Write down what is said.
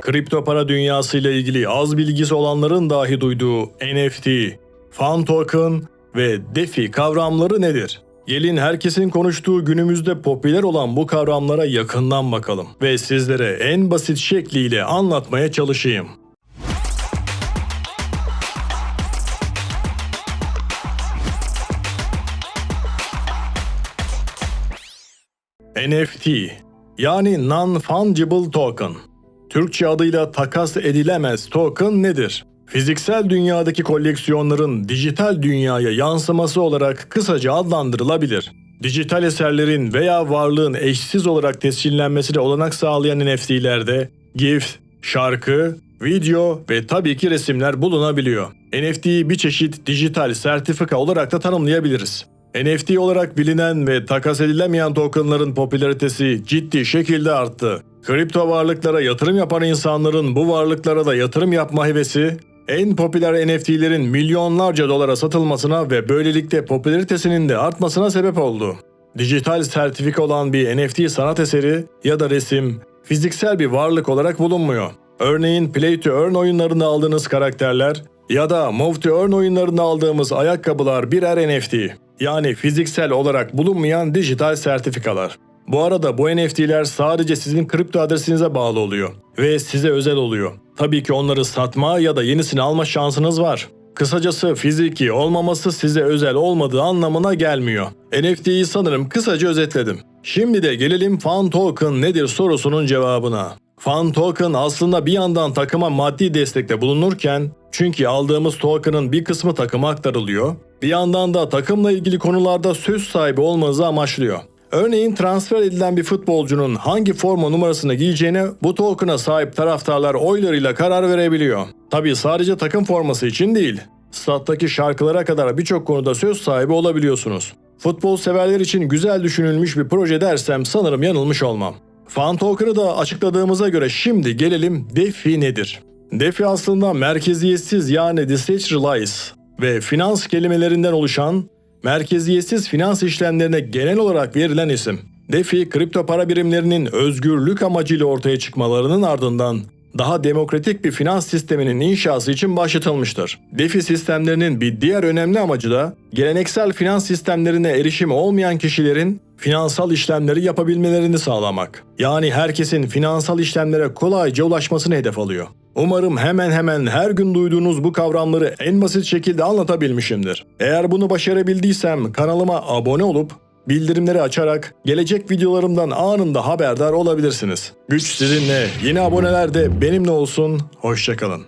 Kripto para dünyasıyla ilgili az bilgisi olanların dahi duyduğu NFT, fan token ve DeFi kavramları nedir? Gelin herkesin konuştuğu günümüzde popüler olan bu kavramlara yakından bakalım ve sizlere en basit şekliyle anlatmaya çalışayım. NFT yani Non-Fungible Token. Türkçe adıyla takas edilemez token nedir? Fiziksel dünyadaki koleksiyonların dijital dünyaya yansıması olarak kısaca adlandırılabilir. Dijital eserlerin veya varlığın eşsiz olarak tescillenmesine olanak sağlayan NFT'lerde GIF, şarkı, video ve tabii ki resimler bulunabiliyor. NFT'yi bir çeşit dijital sertifika olarak da tanımlayabiliriz. NFT olarak bilinen ve takas edilemeyen tokenların popülaritesi ciddi şekilde arttı. Kripto varlıklara yatırım yapan insanların bu varlıklara da yatırım yapma hevesi, en popüler NFT'lerin milyonlarca dolara satılmasına ve böylelikle popülaritesinin de artmasına sebep oldu. Dijital sertifika olan bir NFT sanat eseri ya da resim fiziksel bir varlık olarak bulunmuyor. Örneğin Play to Earn oyunlarında aldığınız karakterler ya da Move to Earn oyunlarında aldığımız ayakkabılar birer NFT. Yani fiziksel olarak bulunmayan dijital sertifikalar. Bu arada bu NFT'ler sadece sizin kripto adresinize bağlı oluyor ve size özel oluyor. Tabii ki onları satma ya da yenisini alma şansınız var. Kısacası fiziki olmaması size özel olmadığı anlamına gelmiyor. NFT'yi sanırım kısaca özetledim. Şimdi de gelelim fan token nedir sorusunun cevabına. Fan token aslında bir yandan takıma maddi destekte bulunurken çünkü aldığımız token'ın bir kısmı takıma aktarılıyor, bir yandan da takımla ilgili konularda söz sahibi olmanızı amaçlıyor. Örneğin transfer edilen bir futbolcunun hangi forma numarasını giyeceğine bu token'a sahip taraftarlar oylarıyla karar verebiliyor. Tabii sadece takım forması için değil. Stat'taki şarkılara kadar birçok konuda söz sahibi olabiliyorsunuz. Futbol severler için güzel düşünülmüş bir proje dersem sanırım yanılmış olmam. Fan token'ı da açıkladığımıza göre şimdi gelelim DeFi nedir? DeFi aslında merkeziyetsiz yani decentralized ve finans kelimelerinden oluşan merkeziyetsiz finans işlemlerine genel olarak verilen isim. DeFi, kripto para birimlerinin özgürlük amacıyla ortaya çıkmalarının ardından daha demokratik bir finans sisteminin inşası için başlatılmıştır. DeFi sistemlerinin bir diğer önemli amacı da geleneksel finans sistemlerine erişimi olmayan kişilerin finansal işlemleri yapabilmelerini sağlamak. Yani herkesin finansal işlemlere kolayca ulaşmasını hedef alıyor. Umarım hemen hemen her gün duyduğunuz bu kavramları en basit şekilde anlatabilmişimdir. Eğer bunu başarabildiysem kanalıma abone olup bildirimleri açarak gelecek videolarımdan anında haberdar olabilirsiniz. Güç sizinle. Yeni aboneler de benimle olsun. Hoşçakalın.